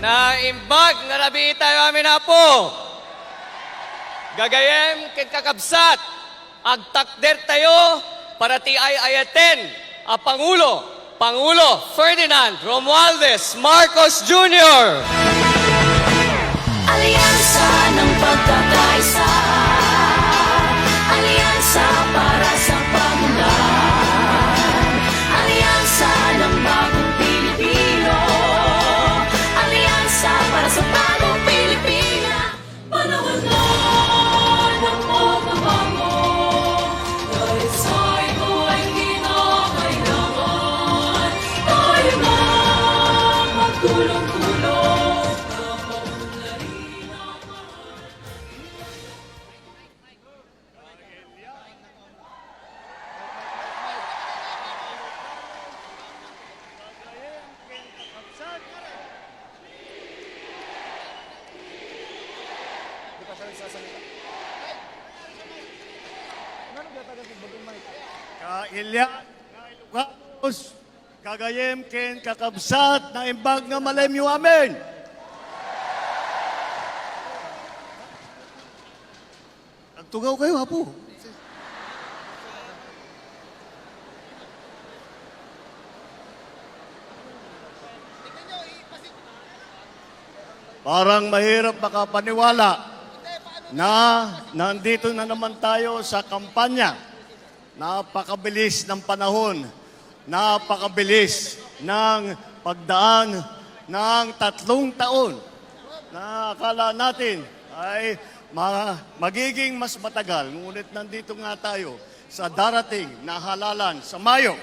na imbag nga labi tayo amin na po. Gagayem kakabsat, agtakder tayo para ti ay ayaten a Pangulo, Pangulo Ferdinand Romualdez Marcos Jr. Alyansa ng pagkakaisa Kailya, Kailugaos, kagayem ken kakabsat na imbag nga malemyo amin. Nagtugaw kayo, apo. Parang mahirap makapaniwala na nandito na naman tayo sa kampanya. Napakabilis ng panahon. Napakabilis ng pagdaan ng tatlong taon na akala natin ay ma- magiging mas matagal. Ngunit nandito nga tayo sa darating na halalan sa Mayo.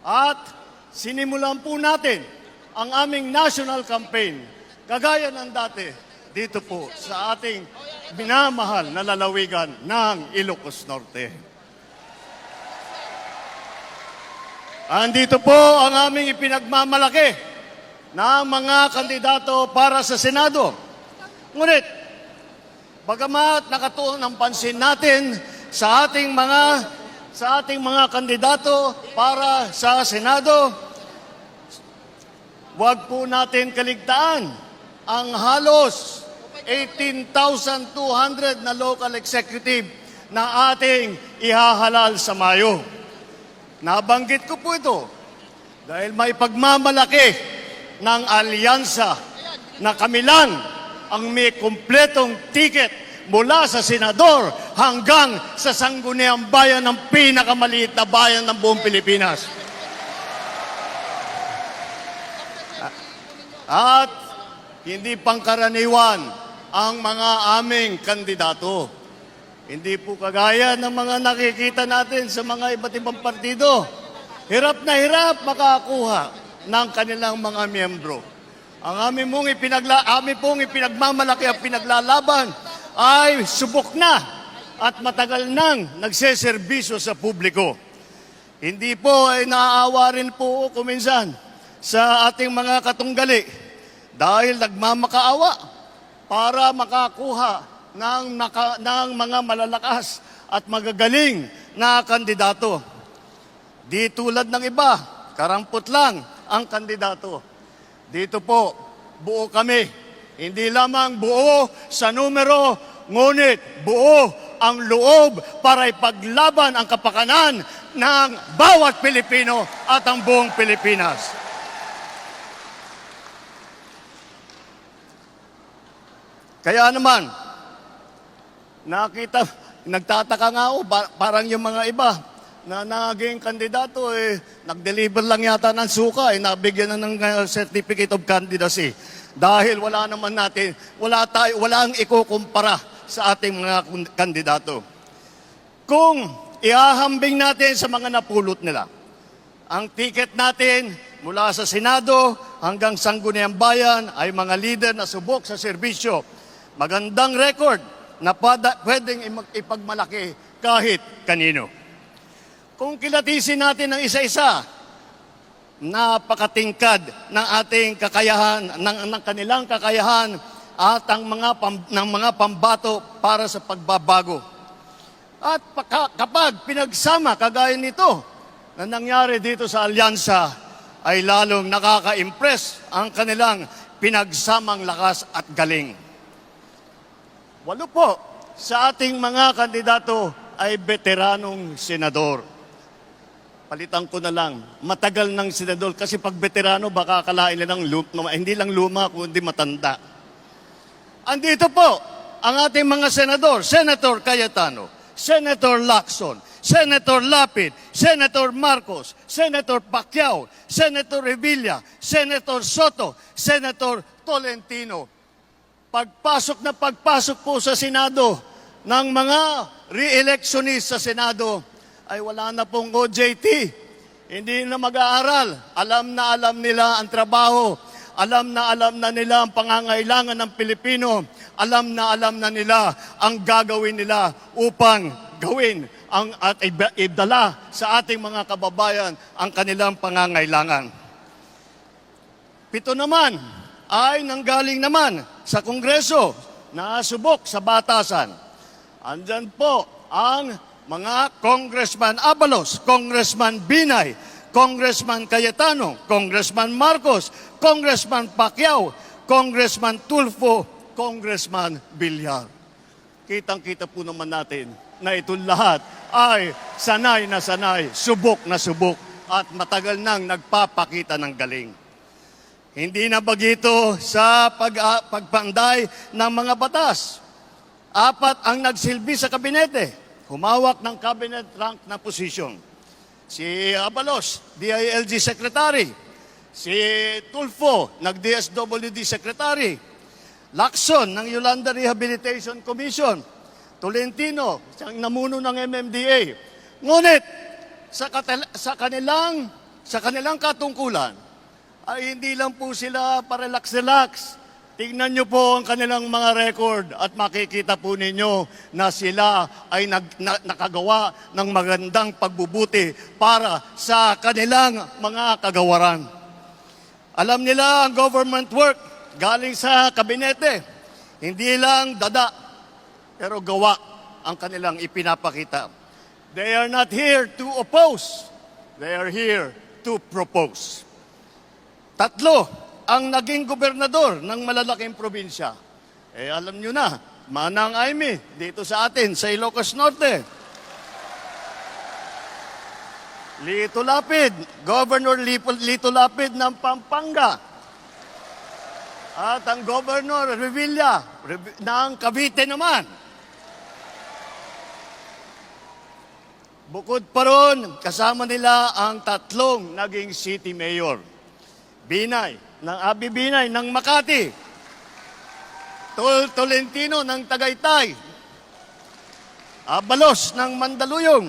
At sinimulan po natin ang aming national campaign, kagaya ng dati, dito po sa ating minamahal na lalawigan ng Ilocos Norte. Andito po ang aming ipinagmamalaki na mga kandidato para sa Senado. Ngunit, bagamat nakatuon ang pansin natin sa ating mga sa ating mga kandidato para sa Senado, Huwag po natin kaligtaan ang halos 18,200 na local executive na ating ihahalal sa Mayo. Nabanggit ko po ito dahil may pagmamalaki ng alyansa na kami lang ang may kumpletong ticket mula sa senador hanggang sa sangguniang bayan ng pinakamaliit na bayan ng buong Pilipinas. At hindi pangkaraniwan ang mga aming kandidato. Hindi po kagaya ng mga nakikita natin sa mga iba't ibang partido. Hirap na hirap makakuha ng kanilang mga miyembro. Ang aming pong, ipinagla, aming pong ipinagmamalaki at pinaglalaban ay subok na at matagal nang nagseserbisyo sa publiko. Hindi po ay naaawa rin po ako minsan sa ating mga katunggali dahil nagmamakaawa para makakuha ng, naka, ng mga malalakas at magagaling na kandidato. Di tulad ng iba, karampot lang ang kandidato. Dito po, buo kami. Hindi lamang buo sa numero, ngunit buo ang loob para ipaglaban ang kapakanan ng bawat Pilipino at ang buong Pilipinas. Kaya naman, nakita, nagtataka nga ako, parang yung mga iba na naging kandidato, eh, nag-deliver lang yata ng suka, eh, nabigyan na ng uh, certificate of candidacy. Dahil wala naman natin, wala tayo, wala ang ikukumpara sa ating mga kandidato. Kung ihahambing natin sa mga napulot nila, ang ticket natin mula sa Senado hanggang Sangguniang Bayan ay mga leader na subok sa serbisyo. Magandang record na pwedeng ipagmalaki kahit kanino. Kung kilatisin natin ng isa-isa, napakatingkad ng ating kakayahan, ng, ng kanilang kakayahan at ang mga, pam, ng mga pambato para sa pagbabago. At paka, kapag pinagsama kagaya nito na nangyari dito sa alyansa, ay lalong nakaka-impress ang kanilang pinagsamang lakas at galing. Walo po sa ating mga kandidato ay veteranong senador. Palitan ko na lang, matagal ng senador kasi pag veterano baka akalain nila ng luma, hindi lang luma kundi matanda. Andito po ang ating mga senador, Senator Cayetano, Senator Lacson, Senator Lapid, Senator Marcos, Senator Pacquiao, Senator Revilla, Senator Soto, Senator Tolentino. Pagpasok na pagpasok po sa Senado ng mga re-electionist sa Senado, ay wala na pong OJT. Hindi na mag-aaral. Alam na alam nila ang trabaho. Alam na alam na nila ang pangangailangan ng Pilipino. Alam na alam na nila ang gagawin nila upang gawin ang at idala sa ating mga kababayan ang kanilang pangangailangan. Pito naman ay nanggaling naman sa Kongreso na subok sa batasan. Andyan po ang mga Congressman Abalos, Congressman Binay, Congressman Cayetano, Congressman Marcos, Congressman Pacquiao, Congressman Tulfo, Congressman Villar. Kitang-kita po naman natin na itong lahat ay sanay na sanay, subok na subok at matagal nang nagpapakita ng galing. Hindi na bagito sa pag, ah, pagpanday ng mga batas. Apat ang nagsilbi sa kabinete. Humawak ng cabinet rank na posisyon. Si Abalos, DILG Secretary. Si Tulfo, nag-DSWD Secretary. Lacson, ng Yolanda Rehabilitation Commission. Tolentino, siyang namuno ng MMDA. Ngunit, sa, sa kanilang sa kanilang katungkulan, ay hindi lang po sila parelax-relax. Tingnan nyo po ang kanilang mga record at makikita po ninyo na sila ay nag, na, nakagawa ng magandang pagbubuti para sa kanilang mga kagawaran. Alam nila ang government work galing sa kabinete. Hindi lang dada, pero gawa ang kanilang ipinapakita. They are not here to oppose. They are here to propose. Tatlo ang naging gobernador ng malalaking probinsya. Eh alam nyo na, Manang Aimee dito sa atin, sa Ilocos Norte. Lito Lapid, Governor Lito Lapid ng Pampanga. At ang Governor Revilla Rev- ng Cavite naman. Bukod pa ron, kasama nila ang tatlong naging city mayor. Binay, ng Abi Binay ng Makati. Tol Tolentino ng Tagaytay. Abalos ng Mandaluyong.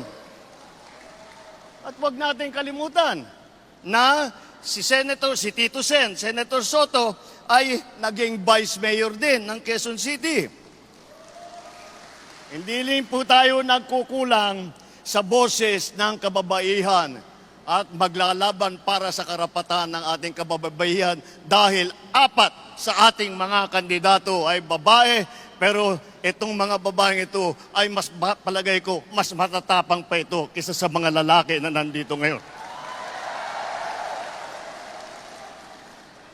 At wag natin kalimutan na si Senator, si Tito Sen, Senator Soto ay naging Vice Mayor din ng Quezon City. Hindi rin po tayo nagkukulang sa boses ng kababaihan at maglalaban para sa karapatan ng ating kababaihan dahil apat sa ating mga kandidato ay babae pero itong mga babaeng ito ay mas palagay ko mas matatapang pa ito kaysa sa mga lalaki na nandito ngayon.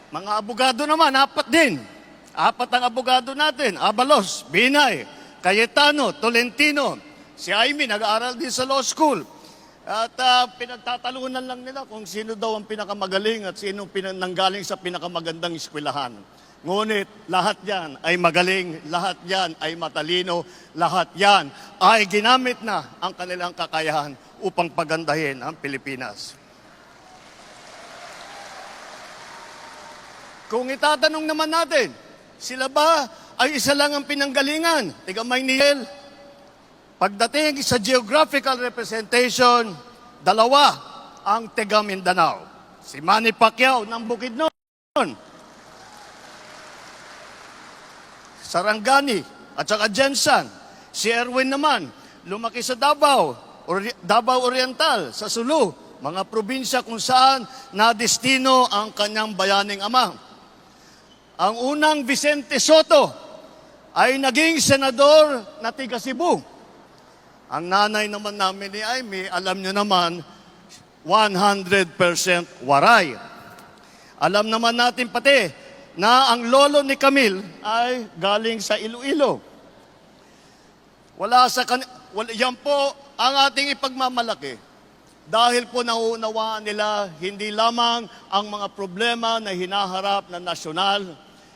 Mga abogado naman, apat din. Apat ang abogado natin. Abalos, Binay, Cayetano, Tolentino. Si Aimee, nag-aaral din sa law school. At ah, pinagtatalunan lang nila kung sino daw ang pinakamagaling at sino pina- nanggaling sa pinakamagandang eskwelahan. Ngunit lahat yan ay magaling, lahat yan ay matalino, lahat yan ay ginamit na ang kanilang kakayahan upang pagandahin ang Pilipinas. Kung itatanong naman natin, sila ba ay isa lang ang pinanggalingan? Tiga Maynil. Pagdating sa geographical representation, dalawa ang tiga Mindanao. Si Manny Pacquiao ng Bukidnon. Sarangani at saka Jensan. Si Erwin naman, lumaki sa Davao, Ori- Davao Oriental, sa Sulu, mga probinsya kung saan na destino ang kanyang bayaning ama. Ang unang Vicente Soto ay naging senador na tiga Cebu. Ang nanay naman namin ni Aimee, alam nyo naman, 100% waray. Alam naman natin pati na ang lolo ni Camille ay galing sa Iloilo. Wala sa kan wala, yan po ang ating ipagmamalaki. Dahil po nauunawaan nila hindi lamang ang mga problema na hinaharap na nasyonal,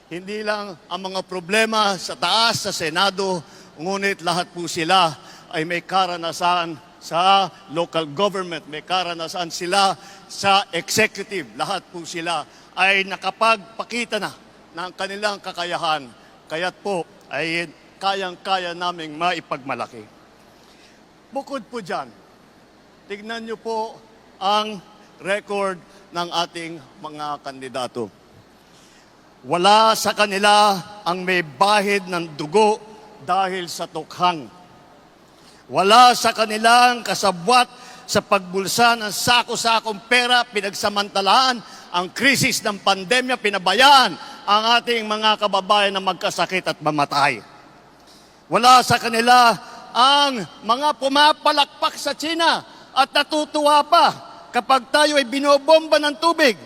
hindi lang ang mga problema sa taas sa Senado, ngunit lahat po sila ay may karanasan sa local government, may karanasan sila sa executive. Lahat po sila ay nakapagpakita na ng kanilang kakayahan. Kaya't po ay kayang-kaya naming maipagmalaki. Bukod po dyan, tignan niyo po ang record ng ating mga kandidato. Wala sa kanila ang may bahid ng dugo dahil sa tukhang. Wala sa kanilang kasabwat sa pagbulsa ng sako-sakong pera, pinagsamantalaan ang krisis ng pandemya, pinabayaan ang ating mga kababayan na magkasakit at mamatay. Wala sa kanila ang mga pumapalakpak sa China at natutuwa pa kapag tayo ay binobomba ng tubig.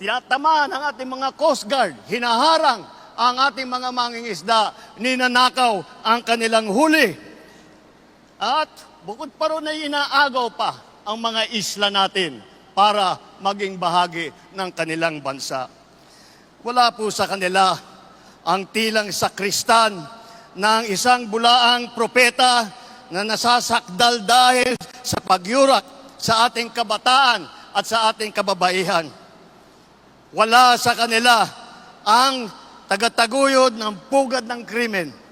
Tinatamaan ang ating mga Coast Guard, hinaharang ang ating mga mangingisda, ninanakaw ang kanilang huli. At bukod pa ron ay inaagaw pa ang mga isla natin para maging bahagi ng kanilang bansa. Wala po sa kanila ang tilang sakristan ng isang bulaang propeta na nasasakdal dahil sa pagyurak sa ating kabataan at sa ating kababaihan. Wala sa kanila ang tagataguyod ng pugad ng krimen,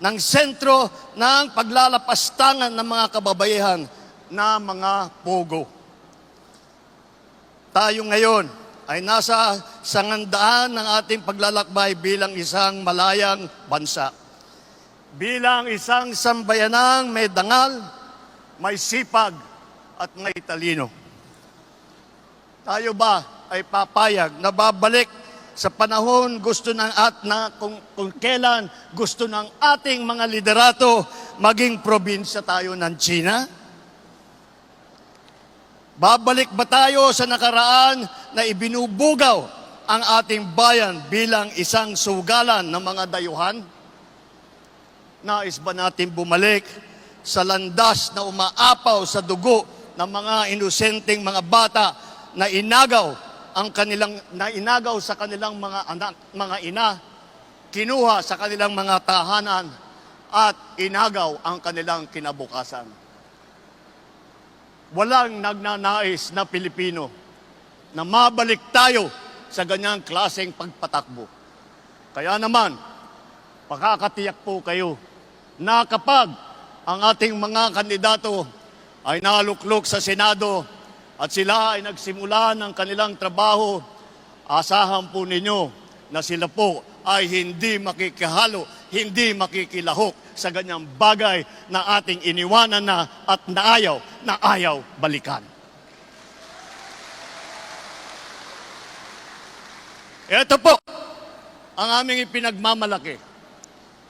ng sentro ng paglalapastangan ng mga kababaihan na mga pogo. Tayo ngayon ay nasa sangandaan ng ating paglalakbay bilang isang malayang bansa. Bilang isang sambayanang may dangal, may sipag at may talino. Tayo ba ay papayag na babalik sa panahon gusto ng at na kung, kung kailan gusto ng ating mga liderato maging probinsya tayo ng China? Babalik ba tayo sa nakaraan na ibinubugaw ang ating bayan bilang isang sugalan ng mga dayuhan? Nais ba natin bumalik sa landas na umaapaw sa dugo ng mga inosenteng mga bata na inagaw ang kanilang na inagaw sa kanilang mga anak, mga ina, kinuha sa kanilang mga tahanan at inagaw ang kanilang kinabukasan. Walang nagnanais na Pilipino na mabalik tayo sa ganyang klaseng pagpatakbo. Kaya naman, pakakatiyak po kayo na kapag ang ating mga kandidato ay naluklok sa Senado at sila ay nagsimula ng kanilang trabaho, asahan po ninyo na sila po ay hindi makikihalo, hindi makikilahok sa ganyang bagay na ating iniwanan na at naayaw, na ayaw balikan. Ito po ang aming ipinagmamalaki.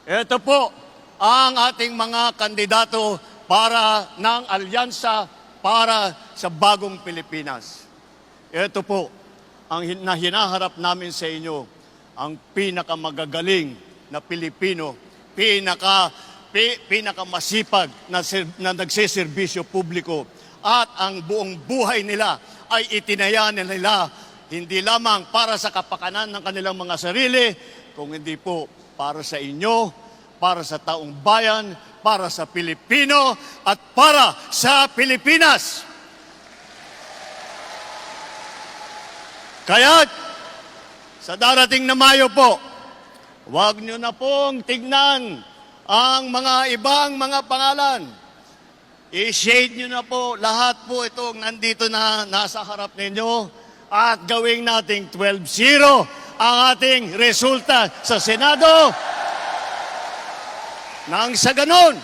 Ito po ang ating mga kandidato para ng alyansa para sa bagong Pilipinas. Ito po ang na hinaharap namin sa inyo, ang pinakamagagaling na Pilipino, pinaka pi, pinakamasipag na, na nagseserbisyo publiko at ang buong buhay nila ay itinaya nila hindi lamang para sa kapakanan ng kanilang mga sarili, kung hindi po para sa inyo, para sa taong bayan, para sa Pilipino, at para sa Pilipinas. Kaya, sa darating na Mayo po, huwag nyo na pong tignan ang mga ibang mga pangalan. I-shade nyo na po lahat po itong nandito na nasa harap ninyo at gawing nating 12-0 ang ating resulta sa Senado. Nang sa ganon,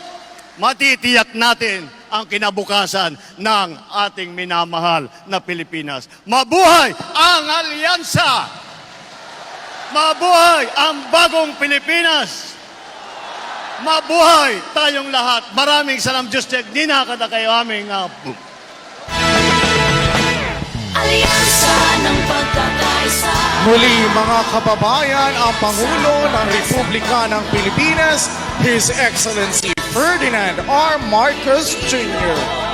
matitiyak natin ang kinabukasan ng ating minamahal na Pilipinas. Mabuhay ang alyansa! Mabuhay ang bagong Pilipinas! Mabuhay tayong lahat. Maraming salam, Diyos Tek. Di na kada kayo aming uh, Alyansa ng pagkakaisa Muli mga kababayan, ang Pangulo ng Republika ng Pilipinas, His Excellency Ferdinand R. Marcos Jr.